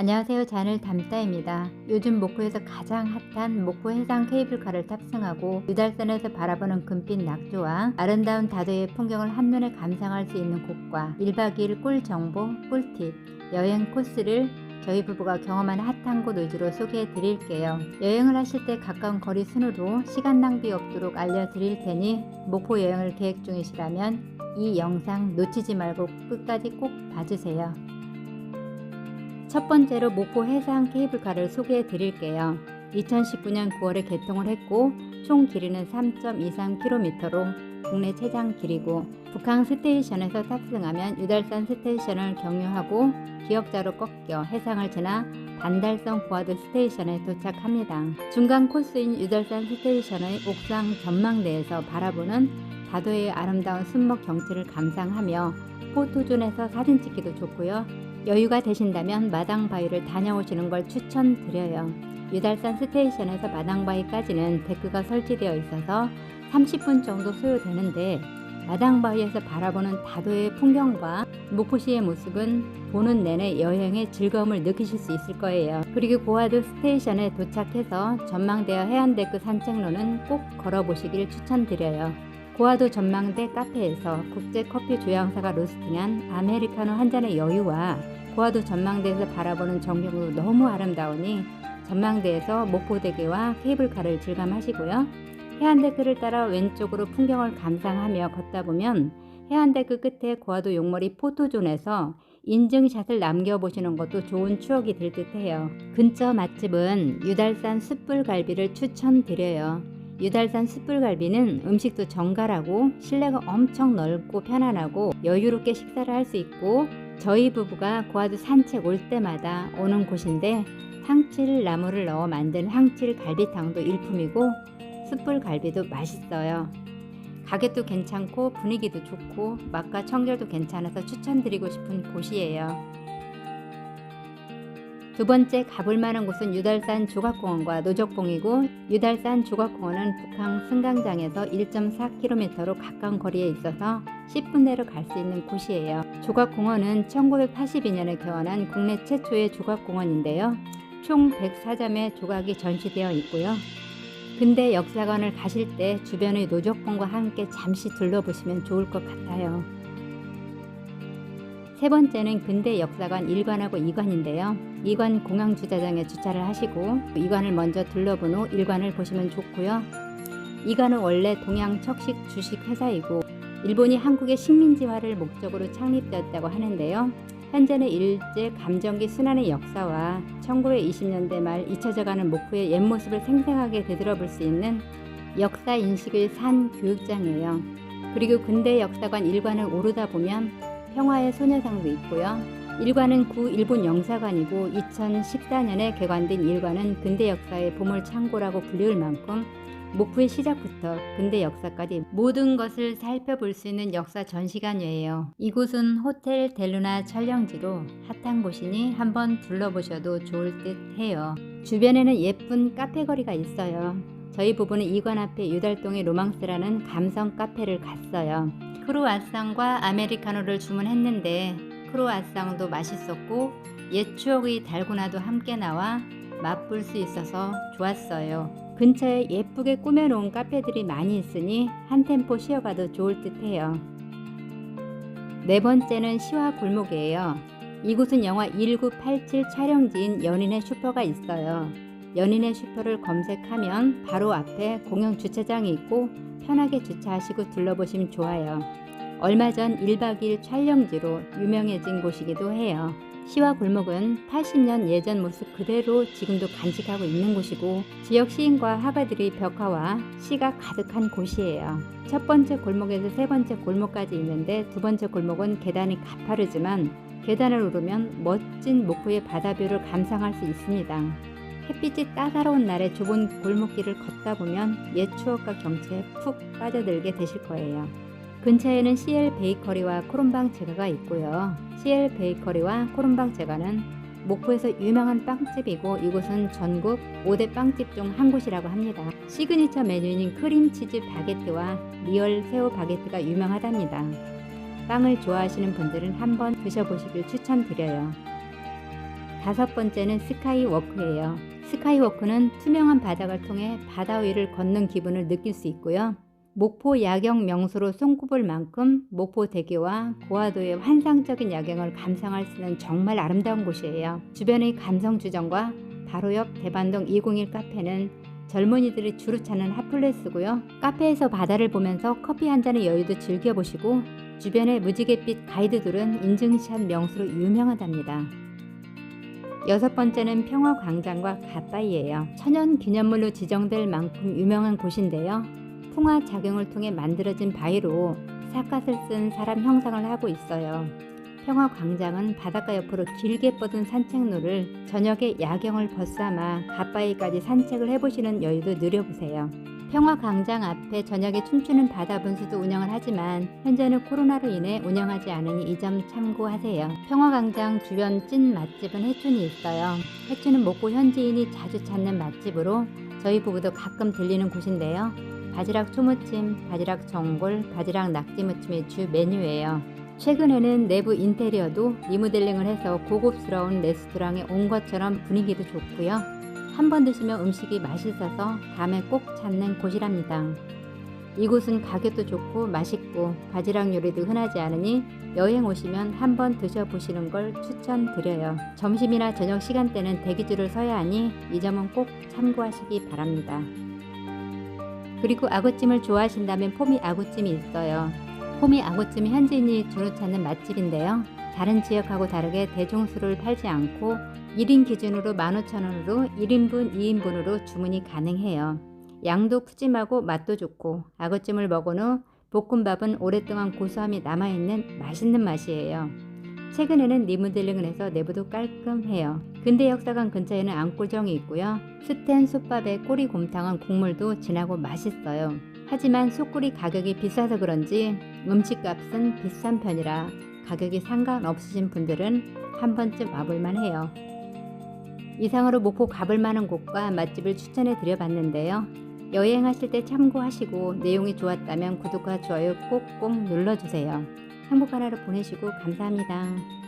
안녕하세요. 잔을 담다입니다. 요즘 목포에서 가장 핫한 목포 해상 케이블카를 탑승하고 유달산에서 바라보는 금빛 낙조와 아름다운 다도의 풍경을 한눈에 감상할 수 있는 곳과 1박 2일 꿀 정보, 꿀팁, 여행 코스를 저희 부부가 경험한 핫한 곳 위주로 소개해 드릴게요. 여행을 하실 때 가까운 거리 순으로 시간 낭비 없도록 알려드릴 테니 목포 여행을 계획 중이시라면 이 영상 놓치지 말고 끝까지 꼭 봐주세요. 첫 번째로 목포 해상 케이블카를 소개해 드릴게요. 2019년 9월에 개통을 했고 총 길이는 3.23km로 국내 최장 길이고 북항 스테이션에서 탑승하면 유달산 스테이션을 경유하고 기역자로 꺾여 해상을 지나 반달성 고화도 스테이션에 도착합니다. 중간 코스인 유달산 스테이션의 옥상 전망대에서 바라보는 다도의 아름다운 순목 경치를 감상하며 포토존에서 사진 찍기도 좋고요. 여유가 되신다면 마당바위를 다녀오시는 걸 추천드려요. 유달산 스테이션에서 마당바위까지는 데크가 설치되어 있어서 30분 정도 소요되는데 마당바위에서 바라보는 다도의 풍경과 목포시의 모습은 보는 내내 여행의 즐거움을 느끼실 수 있을 거예요. 그리고 고화도 스테이션에 도착해서 전망대와 해안데크 산책로는 꼭 걸어보시길 추천드려요. 고화도 전망대 카페에서 국제 커피 조향사가 로스팅한 아메리카노 한 잔의 여유와 고화도 전망대에서 바라보는 전경도 너무 아름다우니 전망대에서 목포대교와 케이블카를 즐감하시고요. 해안데크를 따라 왼쪽으로 풍경을 감상하며 걷다 보면 해안데크 끝에 고화도 용머리 포토존에서 인증샷을 남겨보시는 것도 좋은 추억이 될 듯해요. 근처 맛집은 유달산 숯불갈비를 추천드려요. 유달산 숯불갈비는 음식도 정갈하고 실내가 엄청 넓고 편안하고 여유롭게 식사를 할 수 있고 저희 부부가 고아도 산책 올 때마다 오는 곳인데 황칠 나무를 넣어 만든 황칠 갈비탕도 일품이고 숯불갈비도 맛있어요. 가격도 괜찮고 분위기도 좋고 맛과 청결도 괜찮아서 추천드리고 싶은 곳이에요. 두 번째 가볼 만한 곳은 유달산 조각공원과 노적봉이고 유달산 조각공원은 북항 승강장에서 1.4km로 가까운 거리에 있어서 10분 내로 갈 수 있는 곳이에요. 조각공원은 1982년에 개원한 국내 최초의 조각공원인데요. 총 104점의 조각이 전시되어 있고요. 근대 역사관을 가실 때 주변의 노적봉과 함께 잠시 둘러보시면 좋을 것 같아요. 세 번째는 근대 역사관 1관하고 2관인데요. 2관 공항 주차장에 주차를 하시고 2관을 먼저 둘러본 후 1관을 보시면 좋고요. 2관은 원래 동양 척식 주식 회사이고 일본이 한국의 식민지화를 목적으로 창립되었다고 하는데요. 현재는 일제 감정기 순환의 역사와 1920년대 말 잊혀져가는 목포의 옛 모습을 생생하게 되돌아볼 수 있는 역사 인식을 산 교육장이에요. 그리고 근대 역사관 1관을 오르다 보면 평화의 소녀상도 있고요. 일관은 구 일본 영사관이고 2014년에 개관된 일관은 근대 역사의 보물 창고라고 불리울 만큼 목포의 시작부터 근대 역사까지 모든 것을 살펴볼 수 있는 역사 전시관이에요. 이곳은 호텔 델루나 촬영지로 핫한 곳이니 한번 둘러보셔도 좋을 듯 해요. 주변에는 예쁜 카페 거리가 있어요. 저희 부부는 이관 앞에 유달동의 로망스라는 감성 카페를 갔어요. 크루아상과 아메리카노를 주문했는데 크루아상도 맛있었고 옛 추억의 달고나도 함께 나와 맛볼 수 있어서 좋았어요. 근처에 예쁘게 꾸며놓은 카페들이 많이 있으니 한 템포 쉬어가도 좋을 듯해요. 네 번째는 시와 골목이에요. 이곳은 영화 1987 촬영지인 연인의 슈퍼가 있어요. 연인의 슈퍼를 검색하면 바로 앞에 공영 주차장이 있고 편하게 주차하시고 둘러보시면 좋아요. 얼마 전 1박 2일 촬영지로 유명해진 곳이기도 해요. 시와 골목은 80년 예전 모습 그대로 지금도 간직하고 있는 곳이고 지역 시인과 화가들의 벽화와 시가 가득한 곳이에요. 첫 번째 골목에서 세 번째 골목까지 있는데 두 번째 골목은 계단이 가파르지만 계단을 오르면 멋진 목포의 바다뷰를 감상할 수 있습니다. 햇빛이 따사로운 날에 좁은 골목길을 걷다 보면 옛 추억과 경치에 푹 빠져들게 되실 거예요. 근처에는 CL 베이커리와 코롬방 제과가 있고요. CL 베이커리와 코롬방 제과는 목포에서 유명한 빵집이고 이곳은 전국 5대 빵집 중 한 곳이라고 합니다. 시그니처 메뉴인 크림치즈 바게트와 리얼 새우 바게트가 유명하답니다. 빵을 좋아하시는 분들은 한번 드셔보시길 추천드려요. 다섯 번째는 스카이워크예요. 스카이워크는 투명한 바닥을 통해 바다 위를 걷는 기분을 느낄 수 있고요. 목포 야경 명소로 손꼽을 만큼 목포 대교와 고화도의 환상적인 야경을 감상할 수 있는 정말 아름다운 곳이에요. 주변의 감성 주점과 바로 옆 대반동 201 카페는 젊은이들이 주로 찾는 핫플레스고요. 카페에서 바다를 보면서 커피 한 잔의 여유도 즐겨보시고 주변의 무지갯빛 가이드들은 인증샷 명소로 유명하답니다. 여섯 번째는 평화광장과 갓바이예요. 천연 기념물로 지정될 만큼 유명한 곳인데요. 풍화 작용을 통해 만들어진 바위로 사갓을 쓴 사람 형상을 하고 있어요. 평화광장은 바닷가 옆으로 길게 뻗은 산책로를 저녁에 야경을 벗삼아 갓바위까지 산책을 해보시는 여유도 누려보세요. 평화광장 앞에 저녁에 춤추는 바다 분수도 운영을 하지만 현재는 코로나로 인해 운영하지 않으니 이 점 참고하세요. 평화광장 주변 찐 맛집은 해춘이 있어요. 해춘은 목포 현지인이 자주 찾는 맛집으로 저희 부부도 가끔 들리는 곳인데요. 바지락 초무침, 바지락 전골, 바지락 낙지 무침이 주 메뉴예요. 최근에는 내부 인테리어도 리모델링을 해서 고급스러운 레스토랑에 온 것처럼 분위기도 좋고요. 한 번 드시면 음식이 맛있어서 다음에 꼭 찾는 곳이랍니다. 이곳은 가격도 좋고 맛있고 바지락 요리도 흔하지 않으니 여행 오시면 한번 드셔보시는 걸 추천드려요. 점심이나 저녁 시간대는 대기줄을 서야 하니 이 점은 꼭 참고하시기 바랍니다. 그리고 아구찜을 좋아하신다면 포미 아구찜이 있어요. 포미 아구찜이 현지인이 주로 찾는 맛집인데요. 다른 지역하고 다르게 대종수를 팔지 않고 1인 기준으로 15,000원으로 1인분, 2인분으로 주문이 가능해요. 양도 푸짐하고 맛도 좋고 아구찜을 먹은 후 볶음밥은 오랫동안 고소함이 남아있는 맛있는 맛이에요. 최근에는 리모델링을 해서 내부도 깔끔해요. 근대 역사관 근처에는 안골정이 있고요. 스텐 솥밥에 꼬리곰탕은 국물도 진하고 맛있어요. 하지만 솥구리 가격이 비싸서 그런지 음식값은 비싼 편이라 가격이 상관없으신 분들은 한 번쯤 와볼만 해요. 이상으로 목포 가볼 만한 곳과 맛집을 추천해 드려봤는데요. 여행하실 때 참고하시고 내용이 좋았다면 구독과 좋아요 꼭꼭 눌러주세요. 행복한 하루 보내시고 감사합니다.